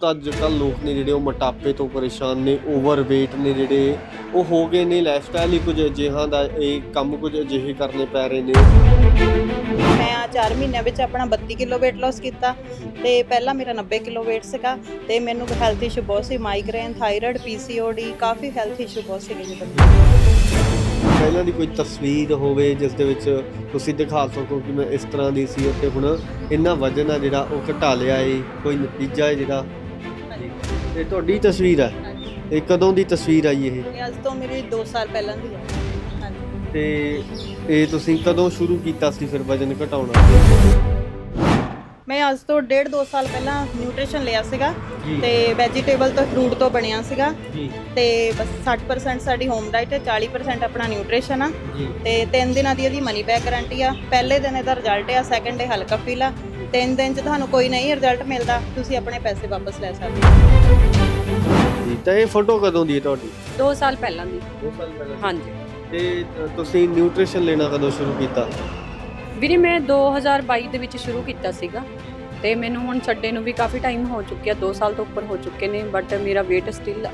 ਤਾਂ ਅੱਜ ਕੱਲ ਲੋਕ ਨੇ ਜਿਹੜੇ ਉਹ ਮੋਟਾਪੇ ਤੋਂ ਪਰੇਸ਼ਾਨ ਨੇ ਓਵਰਵੇਟ ਨੇ ਜਿਹੜੇ ਉਹ ਹੋ ਗਏ ਨੇ ਲਾਈਫਸਟਾਈਲ ਹੀ ਕੁਝ ਅਜਿਹਾ ਦਾ ਇਹ ਕੰਮ ਕੁਝ ਅਜਿਹੇ ਕਰਨੇ ਪੈ ਰਹੇ ਨੇ। ਮੈਂ ਆ 4 ਮਹੀਨਿਆਂ ਵਿੱਚ ਆਪਣਾ 32 ਕਿਲੋ weight loss ਕੀਤਾ ਤੇ ਪਹਿਲਾਂ ਮੇਰਾ 90 ਕਿਲੋ weight ਸੀਗਾ ਤੇ ਮੈਨੂੰ ਹੈਲਥ ਇਸ਼ੂ ਬਹੁਤ ਸੀ ਮਾਈਗ੍ਰੇਨ ਥਾਇਰਾਇਡ ਪੀਸੀਓਡੀ ਕਾਫੀ ਹੈਲਥ ਇਸ਼ੂ ਬਹੁਤ ਸੀਗੇ ਜੀ ਪਹਿਲਾਂ ਦੀ ਕੋਈ ਤਸਵੀਰ ਹੋਵੇ ਜਿਸ ਦੇ ਵਿੱਚ ਤੁਸੀਂ ਦਿਖਾ ਸਕੋ ਕਿ ਮੈਂ ਇਸ ਤਰ੍ਹਾਂ ਦੀ ਸੀ ਅਤੇ ਹੁਣ ਇੰਨਾ ਵਜ਼ਨ ਆ ਜਿਹੜਾ ਉਹ ਘਟਾ ਲਿਆ ਏ ਕੋਈ ਨਤੀਜਾ ਹੈ ਜਿਹੜਾ ਤੇ ਤੁਹਾਡੀ ਤਸਵੀਰ ਹੈ ਇਹ ਕਦੋਂ ਦੀ ਤਸਵੀਰ ਆਈ ਇਹ? ਇਹ ਅੱਜ ਤੋਂ ਮੇਰੀ 2 ਸਾਲ ਪਹਿਲਾਂ ਦੀ ਹੈ ਹਾਂਜੀ। ਤੇ ਇਹ ਤੁਸੀਂ ਕਦੋਂ ਸ਼ੁਰੂ ਕੀਤਾ ਸੀ ਫਿਰ ਵਜ਼ਨ ਘਟਾਉਣਾ? ਮੈਂ ਅੱਜ ਤੋਂ ਡੇਢ 2 ਸਾਲ ਪਹਿਲਾਂ ਨਿਊਟ੍ਰੀਸ਼ਨ ਲਿਆ ਸੀਗਾ ਜੀ। ਤੇ ਵੈਜੀਟੇਬਲ ਤੋਂ ਫਰੂਟ ਤੋਂ ਬਣਿਆ ਸੀਗਾ। ਜੀ। ਤੇ ਬਸ 60% ਸਾਡੀ ਹੋਮ ਡਾਈਟ ਹੈ 40% ਆਪਣਾ ਨਿਊਟ੍ਰੀਸ਼ਨ ਆ। ਜੀ। ਤੇ 3 ਦਿਨਾਂ ਦੀ ਇਹਦੀ ਮਨੀ ਬੈਕ ਗਾਰੰਟੀ ਆ। ਪਹਿਲੇ ਦਿਨ ਇਹਦਾ ਰਿਜ਼ਲਟ ਆ ਸੈਕੰਡ ਡੇ ਹਲਕਾ ਫੀਲ। ਆ ਤਿੰਨ ਦਿਨ ਚ ਤੁਹਾਨੂੰ ਕੋਈ ਨਹੀਂ ਰਿਜ਼ਲਟ ਮਿਲਦਾ ਤੁਸੀਂ ਆਪਣੇ ਪੈਸੇ ਵਾਪਸ ਲੈ ਸਕਦੇ ਹੋ। ਜੀ ਤਾਂ ਇਹ ਫੋਟੋ ਕਦੋਂ ਦੀ ਹੈ ਤੁਹਾਡੀ? 2 ਸਾਲ ਪਹਿਲਾਂ ਦੀ। 2 ਸਾਲ ਪਹਿਲਾਂ ਹਾਂਜੀ। ਤੇ ਤੁਸੀਂ ਨਿਊਟ੍ਰੀਸ਼ਨ ਲੈਣਾ ਕਦੋਂ ਸ਼ੁਰੂ ਕੀਤਾ? ਵੀਰੇ ਮੈਂ 2022 ਦੇ ਵਿੱਚ ਸ਼ੁਰੂ ਕੀਤਾ ਸੀਗਾ। ਤੇ ਮੈਨੂੰ ਹੁਣ ਛੱਡੇ ਨੂੰ ਵੀ ਕਾਫੀ ਟਾਈਮ ਹੋ ਚੁੱਕਿਆ 2 ਸਾਲ ਤੋਂ ਉੱਪਰ ਹੋ ਚੁੱਕੇ ਨੇ ਬਟ ਮੇਰਾ weight ਸਟਿਲ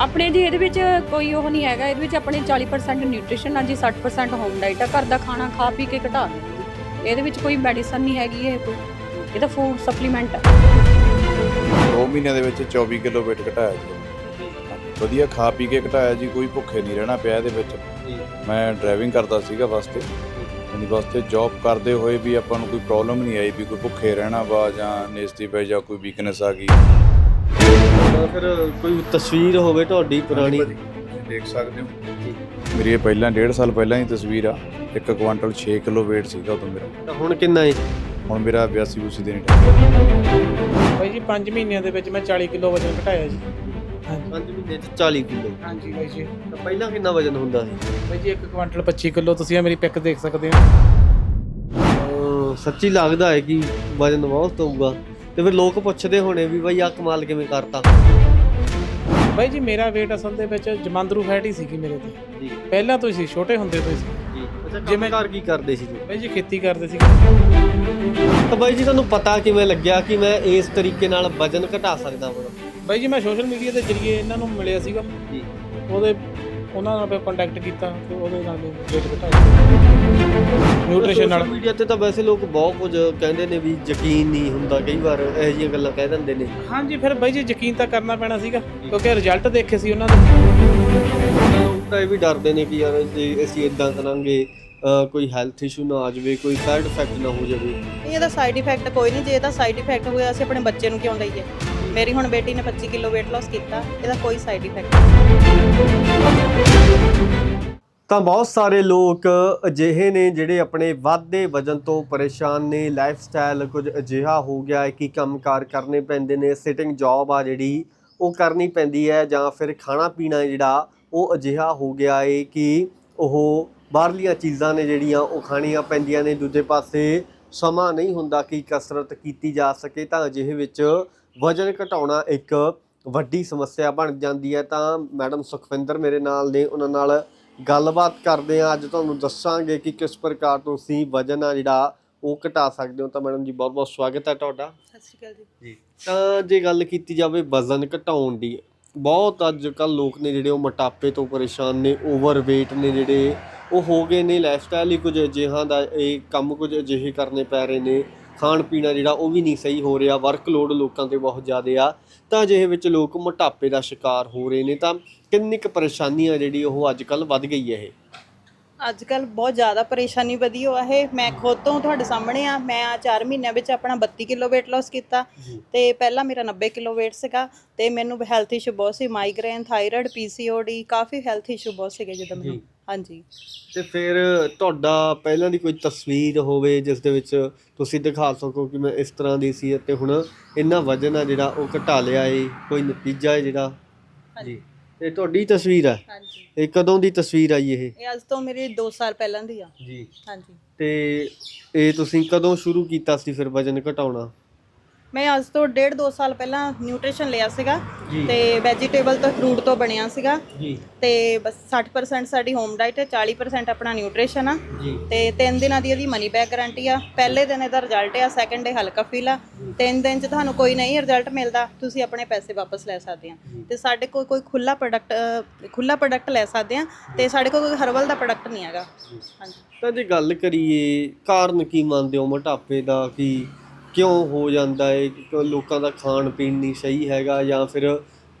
ਆਪਣੇ ਜੀ ਇਹਦੇ ਵਿੱਚ ਕੋਈ ਉਹ ਨਹੀਂ ਹੈਗਾ ਇਹਦੇ ਵਿੱਚ ਆਪਣੇ 40% ਨਿਊਟ੍ਰੀਸ਼ਨ ਆ ਜੀ 60% ਹੋਮ ਡਾਈਟ ਆ। ਘਰ ਦਾ ਖਾਣਾ ਖਾ ਪੀ ਕੇ ਘਟਾ ਇਹਦੇ ਵਿੱਚ ਕੋਈ ਮੈਡੀਸਨ ਨਹੀਂ ਹੈਗੀ ਇਹ ਕੋਈ। ਇਹ ਤਾਂ ਫੂਡ ਸਪਲੀਮੈਂਟ ਆ। ਦੋ ਮਹੀਨਿਆਂ ਦੇ ਵਿੱਚ 24 ਕਿਲੋ weight ਘਟਾਇਆ ਜੀ। ਵਧੀਆ ਖਾ ਪੀ ਕੇ ਘਟਾਇਆ ਜੀ ਕੋਈ ਭੁੱਖੇ ਨਹੀਂ ਰਹਿਣਾ ਪਿਆ ਇਹਦੇ ਵਿੱਚ। ਮੈਂ ਡਰਾਈਵਿੰਗ ਕਰਦਾ ਸੀਗਾ ਬੱਸ ਤੇ। ਯਾਨੀ ਬੱਸ ਤੇ ਜੌਬ ਕਰਦੇ ਹੋਏ ਵੀ ਆਪਾਂ ਨੂੰ ਕੋਈ ਪ੍ਰੋਬਲਮ ਨਹੀਂ ਆਈ ਵੀ ਕੋਈ ਭੁੱਖੇ ਰਹਿਣਾ ਵਾ ਜਾਂ ਨੇਸਤੀ ਪੈ ਜਾਂ ਕੋਈ ਵੀਕਨੈਸ ਆ ਗਈ। ਤਾਂ ਫਿਰ ਕੋਈ ਤਸਵੀਰ ਹੋਵੇ ਤੁਹਾਡੀ ਪੁਰਾਣੀ। ਦੇਖ ਸਕਦੇ ਹੋ। ਮੇਰੀ ਇਹ ਪਹਿਲਾਂ ਡੇਢ ਸਾਲ ਪਹਿਲਾਂ ਦੀ ਤਸਵੀਰ ਆ। 1 ਕੁਆਂਟਲ 6 ਕਿਲੋ weight ਸੀਗਾ ਉਦੋਂ ਮੇਰਾ। ਤਾਂ ਹੁਣ ਕਿੰਨਾ ਹੈ ਹੁਣ ਮੇਰਾ 82 ਬੂਸੀ ਦੇ ਨਹੀਂ ਬਾਈ ਜੀ 5 ਮਹੀਨਿਆਂ ਦੇ ਵਿੱਚ ਮੈਂ 40 ਕਿਲੋ ਵਜ਼ਨ ਘਟਾਇਆ ਜੀ। ਹਾਂਜੀ। 5 ਮਹੀਨੇ ਚ 40 ਕਿਲੋ। ਹਾਂਜੀ ਬਾਈ ਜੀ। ਤਾਂ ਪਹਿਲਾਂ ਕਿੰਨਾ ਵਜ਼ਨ ਹੁੰਦਾ ਸੀ? ਬਾਈ ਜੀ 1 ਕੁਆਂਟਲ 25 ਕਿਲੋ ਤੁਸੀਂ ਆ ਮੇਰੀ ਪਿਕ ਦੇਖ ਸਕਦੇ ਹੋ। ਸੱਚੀ ਲੱਗਦਾ ਹੈ ਕਿ ਵਜ਼ਨ ਬਹੁਤ ਹੋਊਗਾ। ਤੇ ਫਿਰ ਲੋਕ ਪੁੱਛਦੇ ਹੋਣੇ ਵੀ ਬਈ ਆ ਕਮਾਲ ਕਿਵੇਂ ਕਰਤਾ। ਬਾਈ ਜੀ ਮੇਰਾ weight ਅਸਲ ਦੇ ਵਿੱਚ ਜਮਾਂਦਰੂ ਫੈਟ ਹੀ ਸੀਗੀ ਮੇਰੇ ਤੇ। ਜੀ। ਪਹਿਲਾਂ ਤੋਂ ਹੀ ਸੀ ਛੋਟੇ ਹੁੰਦੇ ਤੋਂ ਹੀ ਸੀ। ਜੀ। ਅੱਛਾ ਜਿਵੇਂ- ਕਰ ਕੀ ਕਰਦੇ ਸੀ ਜੀ? ਬਾਈ ਜੀ ਖੇਤੀ ਕਰਦੇ ਸੀ ਤਾਂ ਬਾਈ ਜੀ ਤੁਹਾਨੂੰ ਪਤਾ ਕਿਵੇਂ ਲੱਗਿਆ ਕਿ ਮੈਂ ਇਸ ਤਰੀਕੇ ਨਾਲ ਵਜ਼ਨ ਘਟਾ ਸਕਦਾ ਹਾਂ ਬਾਈ ਜੀ ਮੈਂ ਸੋਸ਼ਲ ਮੀਡੀਆ ਦੇ ਜ਼ਰੀਏ ਇਹਨਾਂ ਨੂੰ ਮਿਲਿਆ ਸੀਗਾ। ਜੀ। ਉਹਦੇ ਉਹਨਾਂ ਨਾਲ ਫਿਰ ਕੰਟੈਕਟ ਕੀਤਾ ਤੇ ਉਹਦੇ ਨਾਲ weight ਘਟਾਇਆ ਨਿਊਟ੍ਰੀਸ਼ਨ ਨਾਲ। ਮੀਡੀਆ ਤੇ ਤਾਂ ਵੈਸੇ ਲੋਕ ਬਹੁਤ ਕੁਝ ਕਹਿੰਦੇ ਨੇ ਵੀ ਯਕੀਨ ਨਹੀਂ ਹੁੰਦਾ ਕਈ ਵਾਰ ਇਹੋ ਜਿਹੀਆਂ ਗੱਲਾਂ ਕਹਿ ਦਿੰਦੇ ਨੇ। ਹਾਂਜੀ ਫਿਰ ਬਾਈ ਜੀ ਯਕੀਨ ਤਾਂ ਕਰਨਾ ਪੈਣਾ ਸੀਗਾ ਕਿਉਂਕਿ ਰਿਜ਼ਲਟ ਦੇਖੇ ਸੀ ਉਹਨਾਂ ਦੇ। ਤਾਂ ਇਹ ਵੀ ਡਰਦੇ ਨੇ ਕਿ ਯਾਰ ਜੇ ਅਸੀਂ ਇਦਾਂ ਕਰਾਂਗੇ ਕੋਈ ਹੈਲਥ ਇਸ਼ੂ ਨਾ ਆ ਜਾਵੇ ਕੋਈ ਸਾਈਡ ਇਫੈਕਟ ਨਾ ਹੋ ਜਾਵੇ। ਇਹਦਾ ਸਾਈਡ ਇਫੈਕਟ ਕੋਈ ਨਹੀਂ ਜੇ ਇਹਦਾ ਸਾਈਡ ਇਫੈਕਟ ਹੋਇਆ ਅਸੀਂ ਆਪਣੇ ਬੱਚੇ ਨੂੰ ਕਿਉਂ ਦਈਏ? ਮੇਰੀ ਹੁਣ ਬੇਟੀ ਨੇ 25 ਕਿਲੋ weight loss ਕੀਤਾ, ਇਹਦਾ ਕੋਈ ਸਾਈਡ ਇਫੈਕਟ ਨਹੀਂ। ਤਾਂ ਬਹੁਤ ਸਾਰੇ ਲੋਕ ਅਜਿਹੇ ਨੇ ਜਿਹੜੇ ਆਪਣੇ ਵਾਧੇ ਵਜਨ ਤੋਂ ਪਰੇਸ਼ਾਨ ਨੇ ਲਾਈਫ ਸਟਾਈਲ ਕੁਝ ਅਜਿਹਾ ਹੋ ਗਿਆ ਹੈ ਕਿ ਕੰਮਕਾਰ ਕਰਨੇ ਪੈਂਦੇ ਨੇ ਸਿਟਿੰਗ ਜੌਬ ਆ ਜਿਹੜੀ, ਉਹ ਕਰਨੀ ਪੈਂਦੀ ਹੈ ਜਾਂ ਫਿਰ ਖਾਣਾ ਪੀਣਾ ਜਿਹੜਾ, ਉਹ ਅਜਿਹਾ ਹੋ ਗਿਆ ਹੈ ਕਿ ਉਹ ਬਾਹਰਲੀਆਂ ਚੀਜ਼ਾਂ ਨੇ ਜਿਹੜੀਆਂ, ਉਹ ਖਾਣੀਆਂ ਪੈਂਦੀਆਂ ਨੇ। ਦੂਜੇ ਪਾਸੇ ਸਮਾਂ ਨਹੀਂ ਹੁੰਦਾ ਕਿ ਕਸਰਤ ਕੀਤੀ ਜਾ ਸਕੇ, ਤਾਂ ਅਜਿਹੇ ਵਿੱਚ ਵਜਨ ਘਟਾਉਣਾ ਇੱਕ ਵੱਡੀ ਸਮੱਸਿਆ ਬਣ ਜਾਂਦੀ ਹੈ ਤਾਂ ਮੈਡਮ ਸੁਖਵਿੰਦਰ ਮੇਰੇ ਨਾਲ ਨੇ ਉਹਨਾਂ ਨਾਲ ਗੱਲਬਾਤ ਕਰਦੇ ਆ ਅੱਜ ਤੁਹਾਨੂੰ ਦੱਸਾਂਗੇ ਕਿ ਕਿਸ ਪ੍ਰਕਾਰ ਤੁਸੀਂ ਵਜਨ ਆ ਜਿਹੜਾ ਉਹ ਘਟਾ ਸਕਦੇ ਹੋ। ਤਾਂ ਮੈਡਮ ਜੀ ਬਹੁਤ ਬਹੁਤ ਸਵਾਗਤ ਹੈ ਤੁਹਾਡਾ। ਸਤਿ ਸ਼੍ਰੀ ਅਕਾਲ ਜੀ। ਤਾਂ ਜੇ ਗੱਲ ਕੀਤੀ ਜਾਵੇ ਵਜ਼ਨ ਘਟਾਉਣ ਦੀ ਬਹੁਤ ਅੱਜ ਕੱਲ ਲੋਕ ਨੇ ਜਿਹੜੇ ਉਹ ਮੋਟਾਪੇ ਤੋਂ ਪਰੇਸ਼ਾਨ ਨੇ ਓਵਰਵੇਟ ਨੇ ਜਿਹੜੇ ਉਹ ਹੋ ਗਏ ਨੇ। ਲਾਈਫਸਟਾਈਲ ਹੀ ਕੁਝ ਅਜਿਹਾ ਦਾ ਇਹ ਕੰਮ ਕੁਝ ਅਜਿਹੇ ਕਰਨੇ ਪੈ ਰਹੇ ਨੇ। ਖਾਣ ਪੀਣਾ ਜਿਹੜਾ ਉਹ ਵੀ ਨਹੀਂ ਸਹੀ ਹੋ ਰਿਹਾ ਵਰਕਲੋਡ ਲੋਕਾਂ ਤੇ ਬਹੁਤ ਜ਼ਿਆਦਾ ਆ। ਤਾਂ ਅਜਿਹੇ ਵਿੱਚ ਲੋਕ ਮੋਟਾਪੇ ਦਾ ਸ਼ਿਕਾਰ ਹੋ ਰਹੇ ਨੇ ਤਾਂ ਕਿੰਨੀ ਕੁ ਪਰੇਸ਼ਾਨੀ ਆ ਜਿਹੜੀ ਉਹ ਅੱਜ ਕੱਲ ਵੱਧ ਗਈ ਹੈ ਇਹ? ਅੱਜ ਕੱਲ ਬਹੁਤ ਜ਼ਿਆਦਾ ਪਰੇਸ਼ਾਨੀ ਵਧੀ ਹੋਆ ਹੈ ਮੈਂ ਖੁਦ ਤੋਂ ਤੁਹਾਡੇ ਸਾਹਮਣੇ ਆ ਮੈਂ ਆ 4 ਮਹੀਨਿਆਂ ਵਿੱਚ ਆਪਣਾ 32 ਕਿਲੋ weight loss ਕੀਤਾ। ਤੇ ਪਹਿਲਾਂ ਮੇਰਾ 90 ਕਿਲੋ weight ਸੀਗਾ ਤੇ ਮੈਨੂੰ ਹੈਲਥ ਇਸ਼ੂ ਬਹੁਤ ਸੀ ਮਾਈਗ੍ਰੇਨ ਥਾਇਰਾਇਡ ਪੀਸੀਓਡੀ ਕਾਫੀ ਹੈਲਥ ਇਸ਼ੂ ਬਹੁਤ ਸੀਗੇ ਜਦੋਂ ਮੈਨੂੰ। ਹਾਂਜੀ। ਤੇ ਫਿਰ ਤੁਹਾਡਾ ਪਹਿਲਾਂ ਦੀ ਕੋਈ ਤਸਵੀਰ ਹੋਵੇ ਜਿਸ ਦੇ ਵਿੱਚ ਤੁਸੀਂ ਦਿਖਾ ਸਕੋ ਕਿ ਮੈਂ ਇਸ ਤਰ੍ਹਾਂ ਦੀ ਸੀ ਅਤੇ ਹੁਣ ਇੰਨਾ ਵਜ਼ਨ ਆ ਜਿਹੜਾ ਉਹ ਘਟਾ ਲਿਆ ਏ ਕੋਈ ਨਤੀਜਾ ਹੈ ਜਿਹੜਾ? ਜੀ ਇਹ ਤੁਹਾਡੀ ਤਸਵੀਰ ਹੈ ਹਾਂਜੀ। ਇਹ ਕਦੋਂ ਦੀ ਤਸਵੀਰ ਆਈ ਇਹ? ਇਹ ਅੱਜ ਤੋਂ ਮੇਰੀ 2 ਸਾਲ ਪਹਿਲਾਂ ਦੀ ਆ। ਜੀ। ਹਾਂਜੀ। ਤੇ ਇਹ ਤੁਸੀਂ ਕਦੋਂ ਸ਼ੁਰੂ ਕੀਤਾ ਸੀ ਫਿਰ ਵਜ਼ਨ ਘਟਾਉਣਾ? ਮੈਂ ਅੱਜ ਤੋਂ ਡੇਢ ਦੋ ਸਾਲ ਪਹਿਲਾਂ ਨਿਊਟ੍ਰੀਸ਼ਨ ਲਿਆ ਸੀਗਾ। ਤੇ ਵੈਜੀਟੇਬਲ ਤੋਂ ਫਰੂਟ ਤੋਂ ਬਣਿਆ ਸੀਗਾ। ਜੀ। ਤੇ ਬਸ 60% ਸਾਡੀ ਹੋਮ ਡਾਈਟ ਹੈ 40% ਆਪਣਾ ਨਿਊਟ੍ਰੀਸ਼ਨ ਆ। ਜੀ। ਤੇ ਤਿੰਨ ਦਿਨਾਂ ਦੀ ਇਹਦੀ ਮਨੀ ਬੈਕ ਗਾਰੰਟੀ ਆ। ਪਹਿਲੇ ਦਿਨ ਇਹਦਾ ਰਿਜ਼ਲਟ ਆ ਸੈਕੰਡ ਡੇ ਹਲਕਾ ਫੀਲ। ਆ ਤਿੰਨ ਦਿਨ ਚ ਤੁਹਾਨੂੰ ਕੋਈ ਨਹੀਂ ਰਿਜ਼ਲਟ ਮਿਲਦਾ ਤੁਸੀਂ ਆਪਣੇ ਪੈਸੇ ਵਾਪਸ ਲੈ ਸਕਦੇ ਆ। ਤੇ ਸਾਡੇ ਕੋਲ ਕੋਈ ਖੁੱਲਾ ਪ੍ਰੋਡਕਟ ਖੁੱਲਾ ਪ੍ਰੋਡਕਟ ਲੈ ਸਕਦੇ ਆ ਤੇ ਸਾਡੇ ਕੋਲ ਕੋਈ ਹਰਬਲ ਦਾ ਪ੍ਰੋਡਕਟ ਨਹੀਂ ਹੈਗਾ। ਹਾਂਜੀ। ਤਾਂ ਜੇ ਗੱਲ ਕਰੀਏ ਕਾਰਨ ਕੀ ਮੰਨਦੇ ਹੋ ਮੋਟਾਪੇ ਦਾ ਕਿ ਕਿਉਂ ਹੋ ਜਾਂਦਾ ਹੈ ਕਿ ਲੋਕਾਂ ਦਾ ਖਾਣ ਪੀਣ ਨਹੀਂ ਸਹੀ ਹੈਗਾ ਜਾਂ ਫਿਰ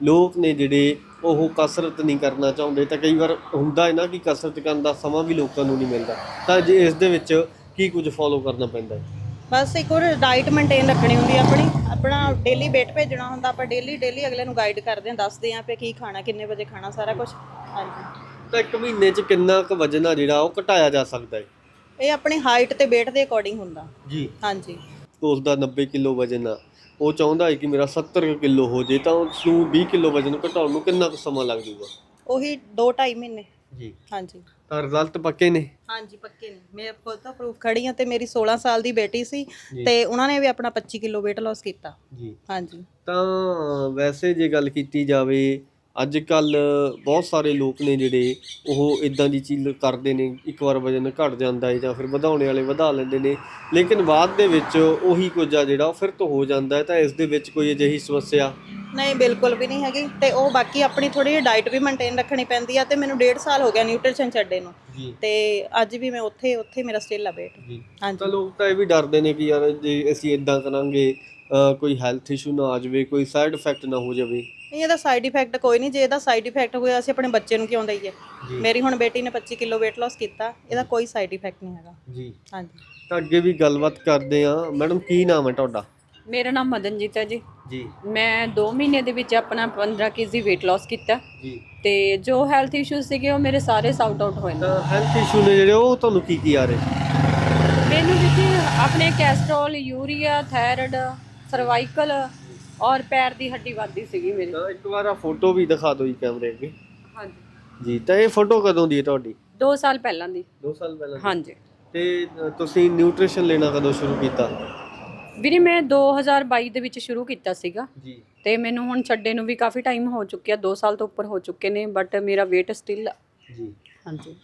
ਲੋਕ ਨੇ ਜਿਹੜੇ ਉਹ ਕਸਰਤ ਨਹੀਂ ਕਰਨਾ ਚਾਹੁੰਦੇ ਤਾਂ ਕਈ ਵਾਰ ਹੁੰਦਾ ਹੈ ਨਾ ਕਿ ਕਸਰਤ ਕਰਨ ਦਾ ਸਮਾਂ ਵੀ ਲੋਕਾਂ ਨੂੰ ਨਹੀਂ ਮਿਲਦਾ। ਤਾਂ ਜੇ ਇਸ ਦੇ ਵਿੱਚ ਕੀ ਕੁਝ ਫੋਲੋ ਕਰਨਾ ਪੈਂਦਾ ਹੈ ਬਸ ਇੱਕ ਹੋਰ ਡਾਈਟ ਮੇਨਟੇਨ ਰੱਖਣੀ ਹੁੰਦੀ ਆਪਣੀ। ਆਪਣਾ ਡੇਲੀ weight ਭੇਜਣਾ ਹੁੰਦਾ ਆਪਾਂ ਡੇਲੀ ਡੇਲੀ ਅਗਲੇ ਨੂੰ ਗਾਈਡ ਕਰਦੇ ਹਾਂ ਦੱਸਦੇ ਹਾਂ ਕਿ ਕੀ ਖਾਣਾ ਕਿੰਨੇ ਵਜੇ ਖਾਣਾ ਸਾਰਾ ਕੁਝ ਹਾਂਜੀ। ਤਾਂ ਇੱਕ ਮਹੀਨੇ 'ਚ ਕਿੰਨਾ ਕੁ ਵਜਨ ਆ ਜਿਹੜਾ ਉਹ ਘਟਾਇਆ ਜਾ ਸਕਦਾ ਹੈ ਇਹ ਆਪਣੀ ਹਾਈਟ ਤੇ weight ਦੇ ਅਕੋਰਡਿੰਗ ਹੁੰਦਾ। ਜੀ। ਹਾਂਜੀ। ਉਸ ਦਾ 90 ਕਿਲੋ ਵਜਨ ਆ। ਉਹ ਚਾਹੁੰਦਾ ਹੈ ਕਿ ਮੇਰਾ 70 ਕਿਲੋ ਹੋ ਜੇ ਤਾਂ ਉਸ ਨੂੰ 20 ਕਿਲੋ ਵਜਨ ਘਟਾਉਣ ਨੂੰ ਕਿੰਨਾ ਕੁ ਸਮਾਂ ਲੱਗ ਜਾਊਗਾ? ਉਹੀ 2.5 ਮਹੀਨੇ। ਜੀ। ਹਾਂਜੀ। ਤਾਂ ਰਿਜ਼ਲਟ ਪੱਕੇ ਨੇ? ਹਾਂਜੀ ਪੱਕੇ ਨੇ। ਮੇਰੇ ਕੋਲ ਤਾਂ ਪ੍ਰੂਫ ਖੜੀ ਆ ਤੇ ਮੇਰੀ 16 ਸਾਲ ਦੀ ਬੇਟੀ ਸੀ ਤੇ ਉਹਨਾਂ ਨੇ ਵੀ ਆਪਣਾ 25 ਕਿਲੋ weight loss ਕੀਤਾ। ਜੀ। ਹਾਂਜੀ। ਤਾਂ ਵੈਸੇ ਜੇ ਗੱਲ ਕੀਤੀ ਜਾਵੇ ਅੱਜ ਕੱਲ ਬਹੁਤ ਸਾਰੇ ਲੋਕ ਨੇ ਜਿਹੜੇ ਉਹ ਇਦਾਂ ਦੀ ਚੀਜ਼ ਕਰਦੇ ਨੇ ਇੱਕ ਵਾਰ ਵਜਨ ਘਟ ਜਾਂਦਾ ਹੈ ਜਾਂ ਫਿਰ ਵਧਾਉਣੇ ਵਾਲੇ ਵਧਾ ਲੈਂਦੇ ਨੇ ਲੇਕਿਨ ਬਾਅਦ ਦੇ ਵਿੱਚ ਉਹੀ ਕੁਝ ਆ ਜਿਹੜਾ ਉਹ ਫਿਰ ਤੋਂ ਹੋ ਜਾਂਦਾ ਹੈ ਤਾਂ ਇਸ ਦੇ ਵਿੱਚ ਕੋਈ ਅਜਿਹੀ ਸਮੱਸਿਆ? ਨਹੀਂ ਬਿਲਕੁਲ ਵੀ ਨਹੀਂ ਹੈਗੀ ਤੇ ਉਹ ਬਾਕੀ ਆਪਣੀ ਥੋੜੀ ਜਿਹੀ ਡਾਈਟ ਵੀ ਮੇਨਟੇਨ ਰੱਖਣੀ ਪੈਂਦੀ ਆ ਤੇ ਮੈਨੂੰ 1.5 ਸਾਲ ਹੋ ਗਿਆ ਨਿਊਟ੍ਰੀਸ਼ਨ ਛੱਡੇ ਨੂੰ ਤੇ ਅੱਜ ਵੀ ਮੈਂ ਉੱਥੇ ਉੱਥੇ ਮੇਰਾ ਸਟਿਲ ਆ ਜੀ। ਹਾਂਜੀ। ਤਾਂ ਲੋਕ ਤਾਂ ਇਹ ਵੀ ਡਰਦੇ ਨੇ ਕਿ ਯਾਰ ਜੇ ਅਸੀਂ ਇਦਾਂ ਕਰਾਂਗੇ ਕੋਈ ਹੈਲਥ ਇਸ਼ੂ ਨਾ ਆ ਜਾਵੇ ਕੋਈ ਸਾਈਡ ਇਫੈਕਟ ਨਾ ਹੋ ਜਾਵੇ। ਨਹੀਂ ਇਹਦਾ ਸਾਈਡ ਇਫੈਕਟ ਕੋਈ ਨਹੀਂ ਜੇ ਇਹਦਾ ਸਾਈਡ ਇਫੈਕਟ ਹੋਇਆ ਅਸੀਂ ਆਪਣੇ ਬੱਚੇ ਨੂੰ ਕਿਉਂ ਦਈਏ? ਮੇਰੀ ਹੁਣ ਬੇਟੀ ਨੇ 25 ਕਿਲੋ weight loss ਕੀਤਾ ਇਹਦਾ ਕੋਈ ਸਾਈਡ ਇਫੈਕਟ ਨਹੀਂ ਹੈਗਾ। ਜੀ। ਹਾਂਜੀ। ਤਾਂ ਅੱਗੇ ਵੀ ਗੱਲਬਾਤ ਕਰਦੇ ਆ ਮੈਡਮ ਕੀ ਨਾਮ ਹੈ ਤੁਹਾਡਾ? ਮੇਰਾ ਨਾਮ ਮਦਨਜੀਤ ਹੈ ਜੀ। ਜੀ। ਮੈਂ 2 ਮਹੀਨੇ ਦੇ ਵਿੱਚ ਆਪਣਾ 15 ਕੇਜੀ weight loss ਕੀਤਾ। ਜੀ। ਤੇ ਜੋ ਹੈਲਥ ਇਸ਼ੂ ਸੀਗੇ ਉਹ ਮੇਰੇ ਸਾਰੇ ਸਾਊਟ ਆਊਟ ਹੋਏ ਨੇ। ਤਾਂ ਹੈਲਥ ਇਸ਼ੂ ਨੇ ਜਿਹੜੇ ਉਹ ਤੁਹਾਨੂੰ ਕੀ ਕੀ ਆ ਰਹੇ? ਮੈਨੂੰ ਜੀ ਆਪਣੇ ਕੈਸਟਰੋਲ ਯੂਰੀਆ ਥਾਇਰਾਇਡ ਸਰਵਾਈਕਲ ਔਰ ਪੈਰ ਦੀ ਹੱਡੀ ਵੱਧਦੀ ਸੀਗੀ ਮੇਰੀ। ਤਾਂ ਇੱਕ ਵਾਰ ਆ ਫੋਟੋ ਵੀ ਦਿਖਾ ਦਿਓ ਜੀ ਕੈਮਰੇ ਅੱਗੇ। ਹਾਂਜੀ। ਜੀ ਤਾਂ ਇਹ ਫੋਟੋ ਕਦੋਂ ਦੀ ਹੈ ਤੁਹਾਡੀ? 2 ਸਾਲ ਪਹਿਲਾਂ ਦੀ। 2 ਸਾਲ ਪਹਿਲਾਂ ਦੀ? ਹਾਂਜੀ। ਤੇ ਅ, ਤੁਸੀਂ ਨਿਊਟ੍ਰੀਸ਼ਨ ਲੈਣਾ ਕਦੋਂ ਸ਼ੁਰੂ ਕੀਤਾ? ਵੀਰੇ ਮੈਂ 2022 ਦੇ ਵਿੱਚ ਸ਼ੁਰੂ ਕੀਤਾ ਸੀਗਾ। ਜੀ। ਤੇ ਮੈਨੂੰ ਹੁਣ ਛੱਡੇ ਨੂੰ ਵੀ ਕਾਫੀ ਟਾਈਮ ਹੋ ਚੁੱਕਿਆ 2 ਸਾਲ ਤੋਂ ਉੱਪਰ ਹੋ ਚੁੱਕੇ ਨੇ ਬਟ ਮੇਰਾ weight ਸਟਿਲ ਜੀ। ਹਾਂਜੀ।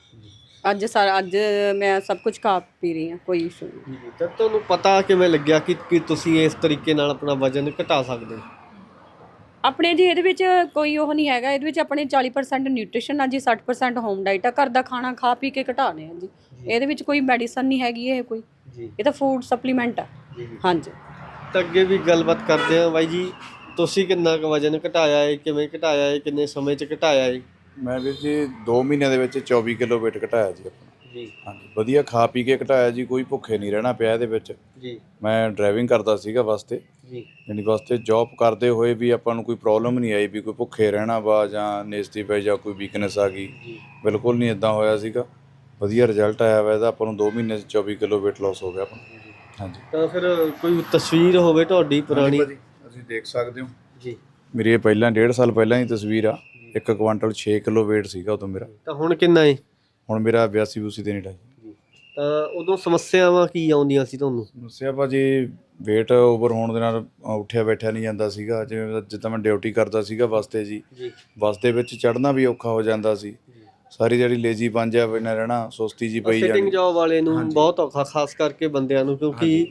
ਅੱਜ ਸਾਰਾ ਅੱਜ ਮੈਂ ਸਭ ਕੁਝ ਖਾ ਪੀ ਰਹੀ ਹਾਂ ਕੋਈ ਇਸ਼ੂ ਨਹੀਂ। ਜੀ ਤਾਂ ਤੁਹਾਨੂੰ ਪਤਾ ਕਿਵੇਂ ਲੱਗਿਆ ਕਿ ਕਿ ਤੁਸੀਂ ਇਸ ਤਰੀਕੇ ਨਾਲ ਆਪਣਾ ਵਜਨ ਘਟਾ ਸਕਦੇ ਹੋ? ਆਪਣੇ ਜੀ ਇਹਦੇ ਵਿੱਚ ਕੋਈ ਉਹ ਨਹੀਂ ਹੈਗਾ ਇਹਦੇ ਵਿੱਚ ਆਪਣੇ 40% ਨਿਊਟ੍ਰੀਸ਼ਨ ਆ ਜੀ 60% ਹੋਮ ਡਾਈਟ ਆ ਘਰ ਦਾ ਖਾਣਾ ਖਾ ਪੀ ਕੇ ਘਟਾਣੇ ਆ ਜੀ। ਇਹਦੇ ਵਿੱਚ ਕੋਈ ਮੈਡੀਸਨ ਨਹੀਂ ਹੈਗੀ ਇਹ ਕੋਈ। ਜੀ। ਇਹ ਤਾਂ ਫੂਡ ਸਪਲੀਮੈਂਟ ਆ। ਜੀ ਹਾਂਜੀ। ਤਾਂ ਅੱਗੇ ਵੀ ਗੱਲਬਾਤ ਕਰਦੇ ਆ ਬਾਈ ਜੀ ਤੁਸੀਂ ਕਿੰਨਾ ਕੁ ਵਜਨ ਘਟਾਇਆ ਹੈ ਕਿਵੇਂ ਘਟਾਇਆ ਹੈ ਕਿੰਨੇ ਸਮੇਂ 'ਚ ਘਟਾਇਆ ਹੈ ਮੈਂ ਵੀਰ ਜੀ 2 ਮਹੀਨਿਆਂ ਦੇ ਵਿੱਚ 24 ਕਿਲੋ weight ਘਟਾਇਆ ਜੀ ਆਪਣਾ ਜੀ। ਹਾਂਜੀ ਵਧੀਆ ਖਾ ਪੀ ਕੇ ਘਟਾਇਆ ਜੀ ਕੋਈ ਭੁੱਖੇ ਨਹੀਂ ਰਹਿਣਾ ਪਿਆ ਇਹਦੇ ਵਿੱਚ। ਜੀ। ਮੈਂ ਡਰਾਈਵਿੰਗ ਕਰਦਾ ਸੀਗਾ ਬੱਸ ਤੇ ਜੀ। ਯਾਨੀ ਬੱਸ ਤੇ ਜੌਬ ਕਰਦੇ ਹੋਏ ਵੀ ਆਪਾਂ ਨੂੰ ਕੋਈ ਪ੍ਰੋਬਲਮ ਨਹੀਂ ਆਈ ਵੀ ਕੋਈ ਭੁੱਖੇ ਰਹਿਣਾ ਵਾ ਜਾਂ ਨੇਸਤੀ ਪੈ ਜਾਂ ਕੋਈ ਵੀਕਨੈਸ ਆ ਗਈ। ਜੀ। ਬਿਲਕੁਲ ਨਹੀਂ ਇਦਾਂ ਹੋਇਆ ਸੀਗਾ। ਵਧੀਆ ਰਿਜ਼ਲਟ ਆਇਆ ਵਾ ਇਹਦਾ ਆਪਾਂ ਨੂੰ 2 ਮਹੀਨੇ 'ਚ 24 ਕਿਲੋ weight loss ਹੋ ਗਿਆ ਆਪਣਾ ਹਾਂਜੀ। ਤਾਂ ਫਿਰ ਕੋਈ ਤਸਵੀਰ ਹੋਵੇ ਤੁਹਾਡੀ ਪੁਰਾਣੀ? ਹਾਂਜੀ ਭਾਜੀ, ਤੁਸੀਂ ਦੇਖ ਸਕਦੇ ਹੋ। ਜੀ। ਮੇਰੀ ਇਹ ਪਹਿਲਾਂ 1.5 ਸਾਲ ਪਹਿਲਾਂ ਦੀ ਤਸਵੀਰ ਆ। 1 ਕੁਆਂਟਲ 6 ਕਿਲੋ weight ਸੀਗਾ ਉਦੋਂ ਮੇਰਾ। ਤਾਂ ਹੁਣ ਕਿੰਨਾ ਹੈ ਹੁਣ ਮੇਰਾ 82 ਬੂਸੀ ਦੇ ਨੇੜੇ ਤਾਂ ਉਦੋਂ ਸਮੱਸਿਆਵਾਂ ਕੀ ਆਉਂਦੀਆਂ ਸੀ ਤੁਹਾਨੂੰ? ਸਮੱਸਿਆ ਭਾਜੀ weight ਓਵਰ ਹੋਣ ਦੇ ਨਾਲ ਉੱਠਿਆ ਬੈਠਿਆ ਨਹੀਂ ਜਾਂਦਾ ਸੀਗਾ। ਜਿਵੇਂ ਜਿੱਦਾਂ ਮੈਂ ਡਿਊਟੀ ਕਰਦਾ ਸੀਗਾ ਬੱਸ ਤੇ ਜੀ। ਬੱਸ ਦੇ ਵਿੱਚ ਚੜ੍ਹਨਾ ਵੀ ਔਖਾ ਹੋ ਜਾਂਦਾ ਸੀ। ਸਾਰੀ ਜਿਹੜੀ ਲੇਜੀ ਬਣ ਜਾ ਬਿਨਾ ਰਹਿਣਾ ਸੁਸਤੀ ਜੀ ਪਈ ਸਿਟਿੰਗ ਜਾਣੀ ਜੌਬ ਵਾਲੇ ਨੂੰ। ਬਹੁਤ ਔਖਾ ਖਾਸ ਕਰਕੇ ਬੰਦਿਆਂ ਨੂੰ ਕਿਉਂਕਿ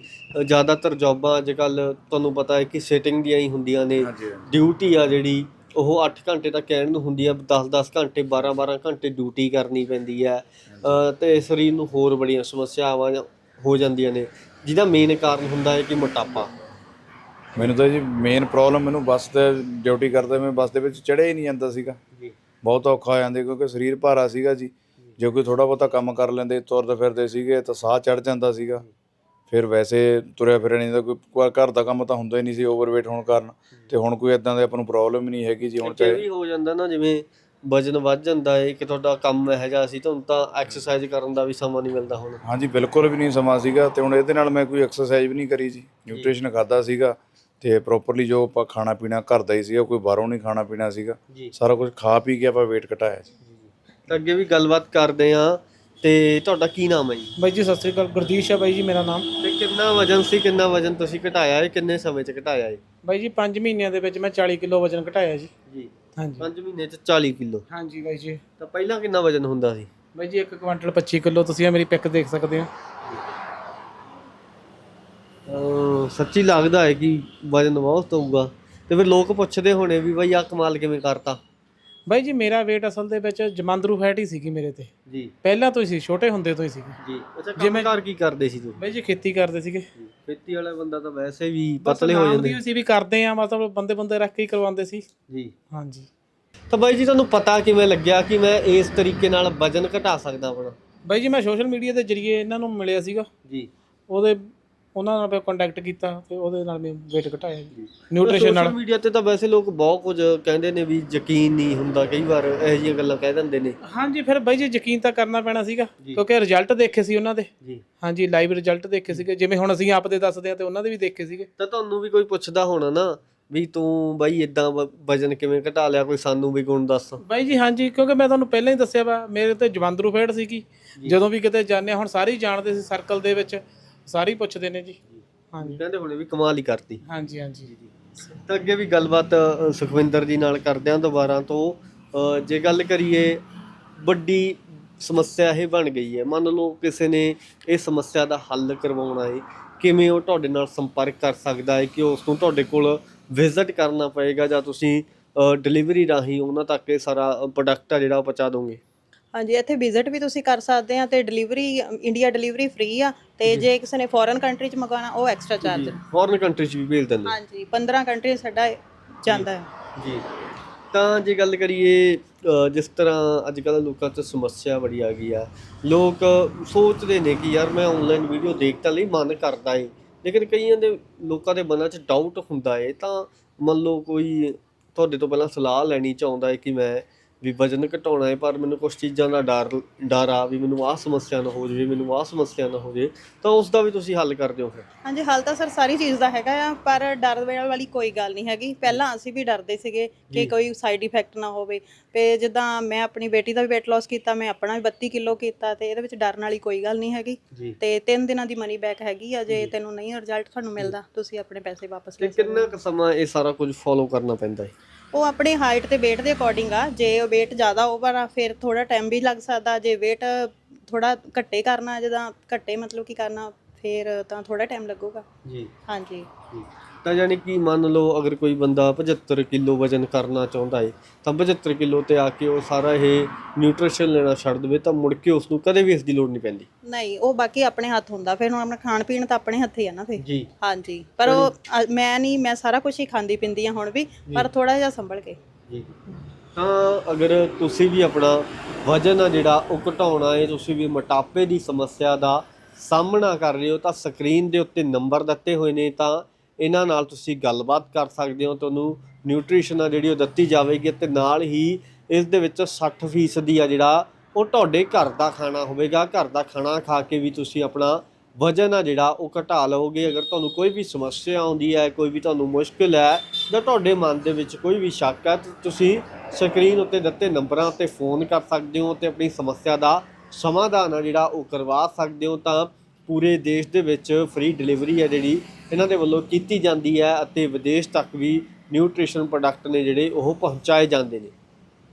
ਜ਼ਿਆਦਾਤਰ ਜੌਬਾਂ ਅੱਜ ਕੱਲ ਤੁਹਾਨੂੰ ਪਤਾ ਹੈ ਕਿ ਸਿਟਿੰਗ ਦੀਆਂ ਹੀ ਹੁੰਦੀਆਂ ਨੇ। ਡਿਊਟੀ ਆ ਜਿਹੜੀ। ਉਹ 8 ਘੰਟੇ ਤੱਕ ਕਹਿਣ ਨੂੰ ਹੁੰਦੀ ਆ 10-10 ਘੰਟੇ 12-12 ਘੰਟੇ ਡਿਊਟੀ ਕਰਨੀ ਪੈਂਦੀ ਅ, ਤੇ ਸਰੀਰ ਨੂੰ ਹੋਰ ਬੜੀਆਂ ਸਮੱਸਿਆਵਾਂ ਹੋ ਜਾਂਦੀਆਂ ਨੇ। ਜਿਹਦਾ ਮੇਨ ਕਾਰਨ ਹੁੰਦਾ ਹੈ ਕਿ ਮੋਟਾਪਾ। ਮੈਨੂੰ ਤਾਂ ਜੀ ਮੇਨ ਪ੍ਰੋਬਲਮ ਮੈਨੂੰ ਬੱਸ ਤੇ ਡਿਊਟੀ ਕਰਦੇ ਮੈਂ ਬੱਸ ਦੇ ਵਿੱਚ ਚੜ੍ਹਿਆ ਹੀ ਨਹੀਂ ਜਾਂਦਾ ਸੀਗਾ। ਜੀ। ਬਹੁਤ ਔਖਾ ਹੋ ਜਾਂਦੇ ਕਿਉਂਕਿ ਸਰੀਰ ਭਾਰਾ ਸੀਗਾ ਜੀ। ਜੇ। ਕੋਈ ਥੋੜਾ ਬਹੁਤਾ ਕੰਮ ਕਰ ਲੈਂਦੇ ਤੁਰਦੇ ਫਿਰਦੇ ਸੀਗੇ ਤਾਂ ਸਾਹ ਚੜ ਜਾਂਦਾ ਸੀਗਾ। ਫਿਰ ਵੈਸੇ ਤੁਰਿਆ ਫਿਰਿਆ ਨਹੀਂ ਦਾ ਕੋਈ ਘਰ ਦਾ ਕੰਮ ਤਾਂ ਹੁੰਦਾ ਹੀ ਨਹੀਂ ਸੀ ਓਵਰਵੇਟ ਹੋਣ ਕਾਰਨ। ਤੇ ਹੁਣ ਕੋਈ ਇਦਾਂ ਦੇ ਆਪਾਂ ਨੂੰ ਪ੍ਰੋਬਲਮ ਹੀ ਨਹੀਂ ਹੈਗੀ ਜੀ ਹੁਣ ਚਾਹੇ ਵੀ ਹੋ ਜਾਂਦਾ ਨਾ ਜਿਵੇਂ ਵਜਨ ਵੱਧ ਜਾਂਦਾ ਹੈ ਕਿ ਤੁਹਾਡਾ ਕੰਮ ਇਹੋ ਜਿਹਾ ਸੀ ਤੁਹਾਨੂੰ ਤਾਂ ਐਕਸਰਸਾਈਜ਼ ਕਰਨ ਦਾ ਵੀ ਸਮਾਂ ਨਹੀਂ ਮਿਲਦਾ ਹੁਣ। ਹਾਂਜੀ ਬਿਲਕੁਲ ਵੀ ਨਹੀਂ ਸਮਾਂ ਸੀਗਾ ਤੇ ਹੁਣ ਇਹਦੇ ਨਾਲ ਮੈਂ ਕੋਈ ਐਕਸਰਸਾਈਜ਼ ਵੀ ਨਹੀਂ ਕਰੀ ਜੀ ਨਿਊਟ੍ਰੀਸ਼ਨ ਖਾਦਾ ਸੀਗਾ ਤੇ ਪ੍ਰੋਪਰਲੀ ਜੋ ਆਪਾਂ ਖਾਣਾ ਪੀਣਾ ਘਰ ਦਾ ਹੀ ਸੀਗਾ ਕੋਈ ਬਾਹਰੋਂ ਨਹੀਂ ਖਾਣਾ ਪੀਣਾ ਸੀਗਾ ਸਾਰਾ ਕੁਝ ਖਾ ਪੀ ਕੇ ਆਪਾਂ weight ਘਟਾਇਆ ਜੀ। ਤਾਂ ਅੱਗੇ ਵੀ ਗੱਲਬਾਤ ਕਰਦੇ ਆ ਤੇ ਤੁਹਾਡਾ ਕੀ ਨਾਮ ਹੈ ਜੀ? ਬਾਈ ਜੀ ਸਤਿ ਸ੍ਰੀ ਅਕਾਲ। ਗੁਰਦੀਸ਼ ਹੈ ਬਾਈ ਜੀ ਮੇਰਾ ਨਾਮ। ਤੇ ਕਿੰਨਾ ਵਜਨ ਸੀ ਕਿੰਨਾ ਵਜਨ ਤੁਸੀਂ ਘਟਾਇਆ ਹੈ? ਕਿੰਨੇ ਸਮੇਂ 'ਚ ਘਟਾਇਆ ਹੈ? ਬਾਈ ਜੀ 5 ਮਹੀਨਿਆਂ ਦੇ ਵਿੱਚ ਮੈਂ 40 ਕਿਲੋ ਵਜਨ ਘਟਾਇਆ ਜੀ। ਜੀ। ਹਾਂਜੀ। 5 ਮਹੀਨੇ 'ਚ 40 ਕਿਲੋ। ਹਾਂਜੀ ਬਾਈ ਜੀ। ਤਾਂ ਪਹਿਲਾਂ ਕਿੰਨਾ ਵਜਨ ਹੁੰਦਾ ਸੀ? ਬਾਈ ਜੀ 1 ਕੁਇੰਟਲ 25 ਕਿਲੋ। ਤੁਸੀਂ ਮੇਰੀ ਪਿਕ ਦੇਖ ਸਕਦੇ ਹੋ। ਅਹ ਸੱਚੀ ਲੱਗਦਾ ਹੈ ਕਿ ਵਜਨ ਬਹੁਤ ਹੋਊਗਾ। ਤੇ ਫਿਰ ਲੋਕ ਪੁੱਛਦੇ ਹੋਣੇ ਵੀ ਬਈ ਆ ਕਮਾਲ ਕਿਵੇਂ ਕਰਤਾ। ਬਾਈ ਜੀ ਮੇਰਾ weight ਅਸਲ ਦੇ ਵਿੱਚ ਜਮਾਂਦਰੂ ਫੈਟ ਹੀ ਸੀਗੀ ਮੇਰੇ ਤੇ। ਜੀ। ਪਹਿਲਾਂ ਤੋਂ ਹੀ ਸੀ ਛੋਟੇ ਹੁੰਦੇ ਤੋਂ ਹੀ ਸੀਗੀ। ਜੀ। ਅੱਛਾ ਕੰਮਕਾਰ ਕੀ ਕਰਦੇ ਸੀ ਤੁਸੀਂ? ਬਾਈ ਜੀ ਖੇਤੀ ਕਰਦੇ ਸੀਗੇ। ਖੇਤੀ ਵਾਲਾ ਬੰਦਾ ਤਾਂ ਵੈਸੇ ਵੀ ਪਤਲੇ ਹੋ ਜਾਂਦੇ। ਸੀ ਵੀ ਕਰਦੇ ਆ ਮਤਲਬ ਬੰਦੇ ਬੰਦੇ ਰੱਖ ਕੇ ਹੀ ਕਰਵਾਉਂਦੇ ਸੀ। ਜੀ। ਹਾਂਜੀ। ਤਾਂ ਬਾਈ ਜੀ ਤੁਹਾਨੂੰ ਪਤਾ ਕਿਵੇਂ ਲੱਗਿਆ ਕਿ ਮੈਂ ਇਸ ਤਰੀਕੇ ਨਾਲ ਵਜਨ ਘਟਾ ਸਕਦਾ ਆਪਣਾ ਬਾਈ ਜੀ ਮੈਂ ਸੋਸ਼ਲ ਮੀਡੀਆ ਦੇ ਜ਼ਰੀਏ ਇਹਨਾਂ ਨੂੰ ਮਿਲਿਆ ਸੀਗਾ। ਜੀ। ਉਹਦੇ ਉਹਨਾਂ ਨਾਲ ਮੈਂ ਕੰਟੈਕਟ ਕੀਤਾ ਤੇ ਉਹਦੇ ਨਾਲ ਮੈਂ weight ਘਟਾਇਆ ਜੀ। ਨਿਊਟ੍ਰੀਸ਼ਨ ਨਾਲ। ਮੀਡੀਆ ਤੇ ਤਾਂ ਵੈਸੇ ਲੋਕ ਬਹੁਤ ਕੁਝ ਕਹਿੰਦੇ ਨੇ ਵੀ ਯਕੀਨ ਨਹੀਂ ਹੁੰਦਾ ਕਈ ਵਾਰ ਇਹੋ ਜਿਹੀਆਂ ਗੱਲਾਂ ਕਹਿ ਦਿੰਦੇ ਨੇ। ਹਾਂਜੀ ਫਿਰ ਬਾਈ ਜੀ ਯਕੀਨ ਤਾਂ ਕਰਨਾ ਪੈਣਾ ਸੀਗਾ। ਕਿਉਂਕਿ ਰਿਜ਼ਲਟ ਦੇਖੇ ਸੀ ਉਹਨਾਂ ਦੇ। ਜੀ। ਹਾਂਜੀ ਲਾਈਵ ਰਿਜ਼ਲਟ ਦੇਖੇ ਸੀਗੇ। ਜਿਵੇਂ ਹੁਣ ਅਸੀਂ ਆਪਦੇ ਦੱਸਦੇ ਆ ਤੇ ਉਹਨਾਂ ਦੇ ਵੀ ਦੇਖੇ ਸੀਗੇ। ਤਾਂ ਤੁਹਾਨੂੰ ਵੀ ਕੋਈ ਪੁੱਛਦਾ ਹੋਣਾ ਨਾ ਵੀ ਤੂੰ ਬਾਈ ਇਦਾਂ ਵਜਨ ਕਿਵੇਂ ਘਟਾ ਲਿਆ ਕੋਈ ਸਾਨੂੰ ਵੀ ਗੁਣ ਦੱਸ। ਬਾਈ ਜੀ ਹਾਂਜੀ ਕਿਉਂਕਿ ਮੈਂ ਤੁਹਾਨੂੰ ਪਹਿਲਾਂ ਹੀ ਦੱਸਿਆ ਵਾ ਮੇਰੇ ਤੇ ਜਵੰਦਰੂ ਫੇੜ ਸੀਗੀ। ਜਦੋਂ ਵੀ ਕਿਤੇ ਜਾਂਦੇ ਹਾਂ, ਹੁਣ ਸਾਰੇ ਹੀ ਜਾਣਦੇ ਸੀ ਸਰਕਲ ਦੇ ਵਿੱਚ। ਸਾਰੇ ਹੀ ਪੁੱਛਦੇ ਨੇ ਜੀ। ਹਾਂਜੀ। ਕਹਿੰਦੇ ਹੋਣੇ ਵੀ ਕਮਾਲ ਹੀ ਕਰਤੀ। ਹਾਂਜੀ ਹਾਂਜੀ। ਤਾਂ ਅੱਗੇ ਵੀ ਗੱਲਬਾਤ ਅ, ਸੁਖਵਿੰਦਰ ਜੀ ਨਾਲ ਕਰਦੇ ਹਾਂ ਦੁਬਾਰਾ ਤੋਂ। ਅ, ਜੇ ਗੱਲ ਕਰੀਏ ਵੱਡੀ ਸਮੱਸਿਆ ਇਹ ਬਣ ਗਈ ਹੈ। ਮੰਨ ਲਓ ਕਿਸੇ ਨੇ ਇਹ ਸਮੱਸਿਆ ਦਾ ਹੱਲ ਕਰਵਾਉਣਾ ਹੈ ਕਿਵੇਂ ਉਹ ਤੁਹਾਡੇ ਨਾਲ ਸੰਪਰਕ ਕਰ ਸਕਦਾ ਹੈ ਕਿ ਉਸ ਨੂੰ ਤੁਹਾਡੇ ਕੋਲ ਵਿਜ਼ਿਟ ਕਰਨਾ ਪਏਗਾ ਜਾਂ ਤੁਸੀਂ ਡਿਲੀਵਰੀ ਰਾਹੀਂ ਉਹਨਾਂ ਤੱਕ ਇਹ ਸਾਰਾ ਪ੍ਰੋਡਕਟ ਆ ਜਿਹੜਾ ਉਹ ਪਹੁੰਚਾ ਦੋਗੇ? ਹਾਂਜੀ ਇੱਥੇ ਵਿਜ਼ਿਟ ਵੀ ਤੁਸੀਂ ਕਰ ਸਕਦੇ ਆ ਤੇ ਡਿਲੀਵਰੀ ਇੰਡੀਆ ਡਿਲੀਵਰੀ ਫ੍ਰੀ ਆ ਤੇ ਜੇ। ਕਿਸੇ ਨੇ ਫੋਰਨ ਕੰਟਰੀ ਚ ਮੰਗਵਾਉਣਾ ਉਹ ਐਕਸਟਰਾ ਚਾਰਜ ਫੋਰਨ ਕੰਟਰੀ 'ਚ ਵੀ ਭੇਜ ਦਿੰਦੇ ਹਾਂਜੀ 15 ਕੰਟਰੀ ਸਾਡਾ ਜਾਂਦਾ ਹੈ। ਜੀ। ਤਾਂ ਜੇ ਗੱਲ ਕਰੀਏ ਜਿਸ ਤਰ੍ਹਾਂ ਅੱਜ ਕੱਲ੍ਹ ਲੋਕਾਂ 'ਚ ਸਮੱਸਿਆ ਬੜੀ ਆ ਗਈ ਆ ਲੋਕ ਸੋਚਦੇ ਨੇ ਕਿ ਯਾਰ ਮੈਂ ਆਨਲਾਈਨ ਵੀਡੀਓ ਦੇਖ ਤਾਂ ਲਈ ਮਨ ਕਰਦਾ ਏ। ਲੇਕਿਨ ਕਈਆਂ ਦੇ ਲੋਕਾਂ ਦੇ ਮਨਾਂ 'ਚ ਡਾਊਟ ਹੁੰਦਾ ਏ ਤਾਂ ਮੰਨ ਲਓ ਕੋਈ ਤੁਹਾਡੇ ਤੋਂ ਪਹਿਲਾਂ ਸਲਾਹ ਲੈਣੀ ਚਾਹੁੰਦਾ ਏ ਕਿ ਮੈਂ ਵੀ ਵਜਨ ਘਟਾਉਣਾ ਏ ਪਰ ਮੈਨੂੰ ਕੁਝ ਚੀਜ਼ਾਂ ਦਾ ਡਰ ਡਰ ਆ ਵੀ ਮੈਨੂੰ ਆਹ ਸਮੱਸਿਆ ਨਾ ਹੋ ਜਾਵੇ ਮੈਨੂੰ ਆਹ ਸਮੱਸਿਆ ਨਾ ਹੋ ਜਾਵੇ ਤਾਂ ਉਸ ਦਾ ਵੀ ਤੁਸੀਂ ਹੱਲ ਕਰਦੇ ਹੋ ਫਿਰ? ਹਾਂਜੀ ਹਾਲ ਤਾਂ ਸਰ ਸਾਰੀ ਚੀਜ਼ ਦਾ ਹੈਗਾ ਆ ਪਰ ਡਰ ਵਾਲੀ ਕੋਈ ਗੱਲ ਨਹੀਂ ਹੈਗੀ। ਪਹਿਲਾਂ ਅਸੀਂ ਵੀ ਡਰਦੇ ਸੀਗੇ ਕਿ ਕੋਈ ਸਾਈਡ ਇਫੈਕਟ ਨਾ ਹੋਵੇ। ਤੇ ਜਿੱਦਾਂ ਮੈਂ ਆਪਣੀ ਬੇਟੀ ਦਾ ਵੀ weight loss ਕੀਤਾ ਮੈਂ ਆਪਣਾ ਵੀ 32 ਕਿਲੋ ਕੀਤਾ ਤੇ ਇਹਦੇ ਵਿੱਚ ਡਰਨ ਵਾਲੀ ਕੋਈ ਗੱਲ ਨਹੀਂ ਹੈਗੀ। ਜੀ। ਤੇ 3 ਦਿਨਾਂ ਦੀ ਮਨੀ ਬੈਕ ਹੈਗੀ ਆ ਜੇ ਤੈਨੂੰ ਨਹੀਂ ਰਿਜ਼ਲਟ ਤੁਹਾਨੂੰ ਮਿਲਦਾ ਤੁਸੀਂ ਆਪਣੇ ਪੈਸੇ ਵਾਪਸ ਤੇ ਲੈ ਸਕਦੇ ਕਿੰਨਾ ਕੁ ਸਮਾਂ ਇਹ ਸਾਰਾ ਕੁਝ ਫੋਲੋ ਕਰਨਾ ਪੈਂਦਾ ਏ ਉਹ ਆਪਣੀ ਹਾਈਟ ਤੇ weight ਦੇ ਅਕੋਰਡਿੰਗ ਆ। ਜੇ ਉਹ weight ਜ਼ਿਆਦਾ ਓਵਰ ਆ ਫਿਰ ਥੋੜਾ ਟਾਈਮ ਵੀ ਲੱਗ ਸਕਦਾ। ਜੇ weight ਥੋੜਾ ਘੱਟੇ ਕਰਨਾ ਜਦਾਂ ਘੱਟੇ ਮਤਲਬ ਕੀ ਕਰਨਾ ਫਿਰ ਤਾਂ ਥੋੜਾ ਟਾਈਮ ਲੱਗੂਗਾ। ਜੀ। ਹਾਂਜੀ। ਤਾਂ ਯਾਨੀ ਕਿ ਮੰਨ ਲਓ ਅਗਰ ਕੋਈ ਬੰਦਾ 75 ਕਿਲੋ ਵਜਨ ਕਰਨਾ ਚਾਹੁੰਦਾ ਹੈ ਤਾਂ 75 ਕਿਲੋ ਤੇ ਆ ਕੇ ਉਹ ਸਾਰਾ ਇਹ ਨਿਊਟ੍ਰੀਸ਼ਨ ਲੈਣਾ ਛੱਡ ਦੇਵੇ ਤਾਂ ਮੁੜ ਕੇ ਉਸ ਨੂੰ ਕਦੇ ਵੀ ਇਸ ਦੀ ਲੋੜ ਨਹੀਂ ਪੈਂਦੀ। ਨਹੀਂ ਉਹ ਬਾਕੀ ਆਪਣੇ ਹੱਥ ਹੁੰਦਾ ਫਿਰ ਹੁਣ ਆਪਣਾ ਖਾਣ ਪੀਣ ਤਾਂ ਆਪਣੇ ਹੱਥੇ ਆ ਨਾ ਫਿਰ। ਜੀ। ਹਾਂਜੀ ਪਰ ਉਹ ਅ, ਮੈਂ ਨਹੀਂ ਮੈਂ ਸਾਰਾ ਕੁਝ ਹੀ ਖਾਂਦੀ ਪਿੰਦੀ ਆ ਹੁਣ ਵੀ ਪਰ ਥੋੜਾ ਜਿਹਾ ਸੰਭਲ ਕੇ। ਜੀ। ਤਾਂ ਅਗਰ ਤੁਸੀਂ ਵੀ ਆਪਣਾ ਵਜਨ ਆ ਜਿਹੜਾ ਉਹ ਘਟਾਉਣਾ ਹੈ ਤੁਸੀਂ ਵੀ ਮੋਟਾਪੇ ਦੀ ਸਮੱਸਿਆ ਦਾ ਸਾਹਮਣਾ ਕਰ ਰਹੇ ਹੋ ਤਾਂ ਸਕਰੀਨ ਦੇ ਉੱਤੇ ਨੰਬਰ ਦਿੱਤੇ ਹੋਏ ਨੇ ਤਾਂ ਇਹਨਾਂ ਨਾਲ ਤੁਸੀਂ ਗੱਲਬਾਤ ਕਰ ਸਕਦੇ ਹੋ, ਤੁਹਾਨੂੰ ਨਿਊਟ੍ਰੀਸ਼ਨ ਆ ਜਿਹੜੀ ਉਹ ਦਿੱਤੀ ਜਾਵੇਗੀ ਤੇ ਨਾਲ ਹੀ ਇਸ ਦੇ ਵਿੱਚ 60% ਦੀ ਆ ਜਿਹੜਾ ਉਹ ਤੁਹਾਡੇ ਘਰ ਦਾ ਖਾਣਾ ਹੋਵੇਗਾ। ਘਰ ਦਾ ਖਾਣਾ ਖਾ ਕੇ ਵੀ ਤੁਸੀਂ ਆਪਣਾ ਵਜਨ ਆ ਜਿਹੜਾ ਉਹ ਘਟਾ ਲਓਗੇ। ਅਗਰ ਤੁਹਾਨੂੰ ਕੋਈ ਵੀ ਸਮੱਸਿਆ ਆਉਂਦੀ ਹੈ, ਕੋਈ ਵੀ ਤੁਹਾਨੂੰ ਮੁਸ਼ਕਿਲ ਹੈ ਜਾਂ ਤੁਹਾਡੇ ਮਨ ਦੇ ਵਿੱਚ ਕੋਈ ਵੀ ਸ਼ੱਕ ਹੈ ਤੁਸੀਂ ਸਕਰੀਨ ਉੱਤੇ ਦਿੱਤੇ ਨੰਬਰਾਂ ਤੇ ਫੋਨ ਕਰ ਸਕਦੇ ਹੋ ਤੇ ਆਪਣੀ ਸਮੱਸਿਆ ਦਾ ਸਮਾਧਾਨ ਆ ਜਿਹੜਾ ਉਹ ਕਰਵਾ ਸਕਦੇ ਹੋ। ਤਾਂ ਪੂਰੇ ਦੇਸ਼ ਦੇ ਵਿੱਚ ਫ੍ਰੀ ਡਿਲੀਵਰੀ ਹੈ ਜਿਹੜੀ ਇਹਨਾਂ ਦੇ ਵੱਲੋਂ ਕੀਤੀ ਜਾਂਦੀ ਹੈ ਅਤੇ ਵਿਦੇਸ਼ ਤੱਕ ਵੀ ਨਿਊਟ੍ਰੀਸ਼ਨ ਪ੍ਰੋਡਕਟ ਨੇ ਜਿਹੜੇ ਉਹ ਪਹੁੰਚਾਏ ਜਾਂਦੇ ਨੇ।